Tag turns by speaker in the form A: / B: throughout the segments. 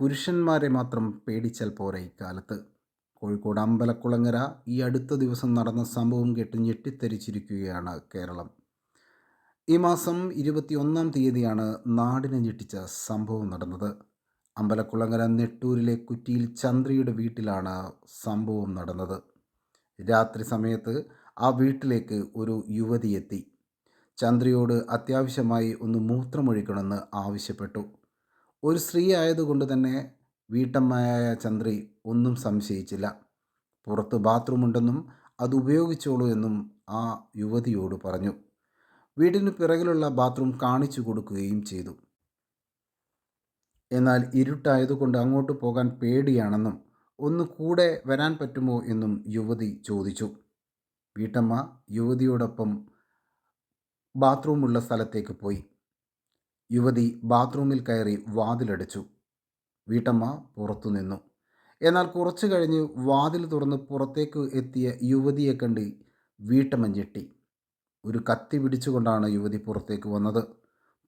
A: പുരുഷന്മാരെ മാത്രം പേടിച്ചാൽ പോരാ ഇക്കാലത്ത്. കോഴിക്കോട് അമ്പലക്കുളങ്ങര ഈ അടുത്ത ദിവസം നടന്ന സംഭവം കേട്ട് ഞെട്ടിത്തരിച്ചിരിക്കുകയാണ് കേരളം. ഈ മാസം ഇരുപത്തിയൊന്നാം തീയതിയാണ് നാടിനെ ഞെട്ടിച്ച സംഭവം നടന്നത്. അമ്പലക്കുളങ്ങര നെട്ടൂരിലെ കുറ്റിയിൽ ചന്ദ്രയുടെ വീട്ടിലാണ് സംഭവം നടന്നത്. രാത്രി സമയത്ത് ആ വീട്ടിലേക്ക് ഒരു യുവതി എത്തി. ചന്ദ്രയോട് അത്യാവശ്യമായി ഒന്ന് മൂത്രമൊഴിക്കണമെന്ന് ആവശ്യപ്പെട്ടു. ഒരു സ്ത്രീ ആയതുകൊണ്ട് തന്നെ വീട്ടമ്മയായ ചന്ദ്രി ഒന്നും സംശയിച്ചില്ല. പുറത്ത് ബാത്റൂമുണ്ടെന്നും അത് ഉപയോഗിച്ചോളൂ എന്നും ആ യുവതിയോട് പറഞ്ഞു. വീടിന് പിറകിലുള്ള ബാത്റൂം കാണിച്ചു കൊടുക്കുകയും ചെയ്തു. എന്നാൽ ഇരുട്ടായതുകൊണ്ട് അങ്ങോട്ട് പോകാൻ പേടിയാണെന്നും ഒന്ന് കൂടെ വരാൻ പറ്റുമോ എന്നും യുവതി ചോദിച്ചു. വീട്ടമ്മ യുവതിയോടൊപ്പം ബാത്റൂമുള്ള സ്ഥലത്തേക്ക് പോയി. യുവതി ബാത്റൂമിൽ കയറി വാതിലടച്ചു. വീട്ടമ്മ പുറത്തു നിന്നു എന്നാൽ കുറച്ചു കഴിഞ്ഞ് വാതിൽ തുറന്ന് പുറത്തേക്ക് എത്തിയ യുവതിയെ കണ്ട് വീട്ടമ്മ ഞെട്ടി. ഒരു കത്തി പിടിച്ചുകൊണ്ടാണ് യുവതി പുറത്തേക്ക് വന്നത്.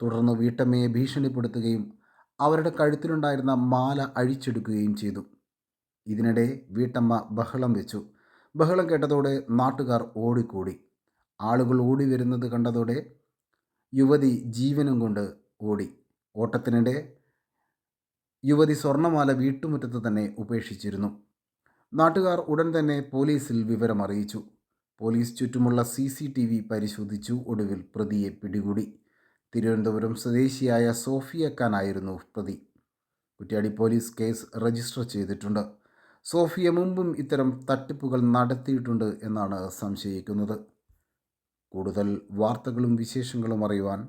A: തുടർന്ന് വീട്ടമ്മയെ ഭീഷണിപ്പെടുത്തുകയും അവരുടെ കഴുത്തിലുണ്ടായിരുന്ന മാല അഴിച്ചെടുക്കുകയും ചെയ്തു. ഇതിനിടെ വീട്ടമ്മ ബഹളം വെച്ചു. ബഹളം കേട്ടതോടെ നാട്ടുകാർ ഓടിക്കൂടി. ആളുകൾ ഓടി വരുന്നത് കണ്ടതോടെ യുവതി ജീവനും കൊണ്ട് ഓടി ഓട്ടത്തിനിടെ യുവതി സ്വർണമാല വീട്ടുമുറ്റത്ത് തന്നെ ഉപേക്ഷിച്ചിരുന്നു. നാട്ടുകാർ ഉടൻ തന്നെ പോലീസിൽ വിവരമറിയിച്ചു. പോലീസ് ചുറ്റുമുള്ള സി സി ടി വി പരിശോധിച്ചു. ഒടുവിൽ പ്രതിയെ പിടികൂടി. തിരുവനന്തപുരം സ്വദേശിയായ സോഫിയ ഖാനായിരുന്നു പ്രതി. കുറ്റ്യാടി പോലീസ് കേസ് രജിസ്റ്റർ ചെയ്തിട്ടുണ്ട്. സോഫിയ മുമ്പും ഇത്തരം തട്ടിപ്പുകൾ നടത്തിയിട്ടുണ്ട് എന്നാണ് സംശയിക്കുന്നത്. കൂടുതൽ വാർത്തകളും വിശേഷങ്ങളും അറിയുവാൻ